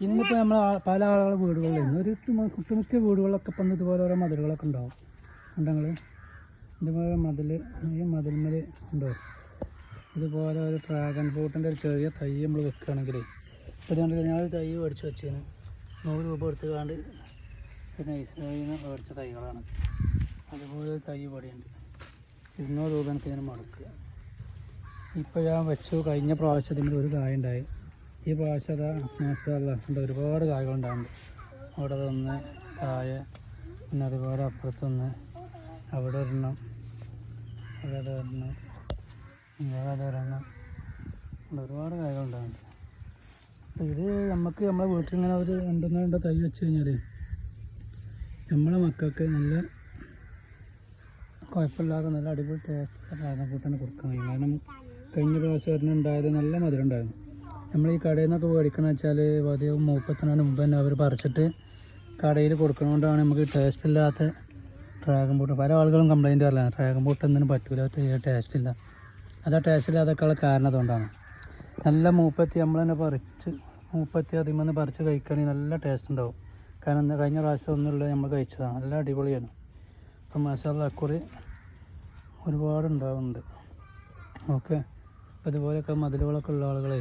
ഇന്നിപ്പോൾ നമ്മൾ പല ആളുകളുടെ വീടുകളിൽ ഒരു ഒട്ടുമ- ഒട്ടുമിക്ക വീടുകളിലൊക്കെ ഇപ്പം ഇതുപോലെ ഓരോ മതിലുകളൊക്കെ ഉണ്ടാവും. ഉണ്ടെങ്കിൽ ഇതുപോലെ മതിൽ ഈ മതിൽമേൽ ഉണ്ടോ? ഇതുപോലെ ഒരു ഡ്രാഗൺ ഫ്രൂട്ടിന്റെ ഒരു ചെറിയ തൈ നമ്മൾ വെക്കുകയാണെങ്കിൽ ഇപ്പോൾ ഞാൻ ഒരു തൈ മേടിച്ച് വെച്ചതിന് നൂറ് രൂപ പിന്നെ നിന്ന് മേടിച്ച തൈകളാണ്. അതുപോലെ തൈ ഇവിടെയുണ്ട്. ഇരുന്നൂറ് രൂപ എനിക്ക് ഇതിന് മുടക്കുക ഇപ്പോൾ ഞാൻ വെച്ചു കഴിഞ്ഞ പ്രാവശ്യത്തിൽ ഒരു കായ ഉണ്ടായി. ഈ പ്രാവശ്യം അതാ ഉണ്ട് ഒരുപാട് കായകളുണ്ടാകുന്നുണ്ട് അവിടെ തന്നെ കായ പിന്നെ അതുപോലെ അപ്പുറത്തൊന്ന് അവിടെ ഒരെണ്ണം അവിടെ ഒരെണ്ണം വേറെ അത് ഒരെണ്ണം. ഉണ്ട് ഒരുപാട് കായകളുണ്ടാകുന്നുണ്ട് അപ്പോൾ ഇത് നമുക്ക് നമ്മളെ വീട്ടിൽ ഇങ്ങനെ ഒരു രണ്ടൊന്നോ രണ്ടോ തൈ വെച്ച് കഴിഞ്ഞാൽ നമ്മളെ മക്കൾക്ക് നല്ല കുഴപ്പമില്ലാതെ നല്ല അടിപൊളി ടേസ്റ്റ് ഡ്രാഗൺ കൂട്ടാണ് കൊടുക്കാൻ കഴിയും. കാരണം കഴിഞ്ഞ പ്രാവശ്യം ഉണ്ടായത് നല്ല മധുരം ഉണ്ടായിരുന്നു. നമ്മൾ ഈ കടയിൽ നിന്നൊക്കെ മേടിക്കണമെന്ന് വെച്ചാൽ അധികം മൂപ്പത്തിനാണ് മുമ്പ് തന്നെ അവർ പറിച്ചിട്ട് കടയിൽ കൊടുക്കുന്നതുകൊണ്ടാണ് നമുക്ക് ടേസ്റ്റ് ഇല്ലാത്ത ഡ്രാഗൺ ബൂട്ട് പല ആളുകളും കംപ്ലൈന്റ് പറയാം ഡ്രാഗൺ ബൂട്ട് ഒന്നിനും പറ്റൂല ടേസ്റ്റ് ഇല്ല. അത് ആ ടേസ്റ്റ് ഇല്ലാതൊക്കെയുള്ള കാരണം അതുകൊണ്ടാണ്. നല്ല മൂപ്പത്തി നമ്മൾ തന്നെ പറിച്ച് മൂപ്പത്തി അതിൽ നിന്ന് പറിച്ച് കഴിക്കുകയാണെങ്കിൽ നല്ല ടേസ്റ്റ് ഉണ്ടാവും കാരണം കഴിഞ്ഞ പ്രാവശ്യം ഒന്നുമില്ല നമ്മൾ കഴിച്ചതാണ് നല്ല അടിപൊളിയാണ് അപ്പം മസാല അക്കുറി ഒരുപാട് ഉണ്ടാവുന്നുണ്ട് ഓക്കെ. അപ്പം ഇതുപോലെയൊക്കെ മതിലുകളൊക്കെ ഉള്ള ആളുകളെ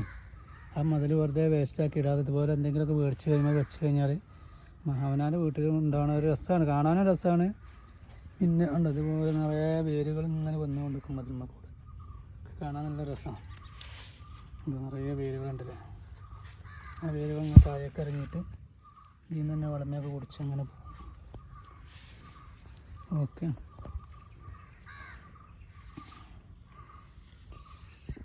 ആ മതിൽ വെറുതെ വേസ്റ്റാക്കി ഇടാതെ ഇതുപോലെ എന്തെങ്കിലുമൊക്കെ മേടിച്ച് കഴിയുമ്പോൾ വെച്ച് കഴിഞ്ഞാൽ അവനാന്റെ വീട്ടിൽ ഉണ്ടാവുന്ന ഒരു രസമാണ്. കാണാനും രസമാണ്. പിന്നെ ഉണ്ട് ഇതുപോലെ നിറയെ വേരുകൾ ഇങ്ങനെ വന്നുകൊണ്ടിരിക്കും മതിലുമ്മ കൂടെ. കാണാൻ നല്ല രസമാണ്. നിറയെ വേരുകളുണ്ടല്ലേ ആ വേരുകൾ ഇങ്ങനെ താഴേക്ക് ഇറങ്ങിയിട്ട് ഇതിൽ നിന്ന് തന്നെ വളമയൊക്കെ കുടിച്ച് അങ്ങനെ പോകും. ഓക്കെ.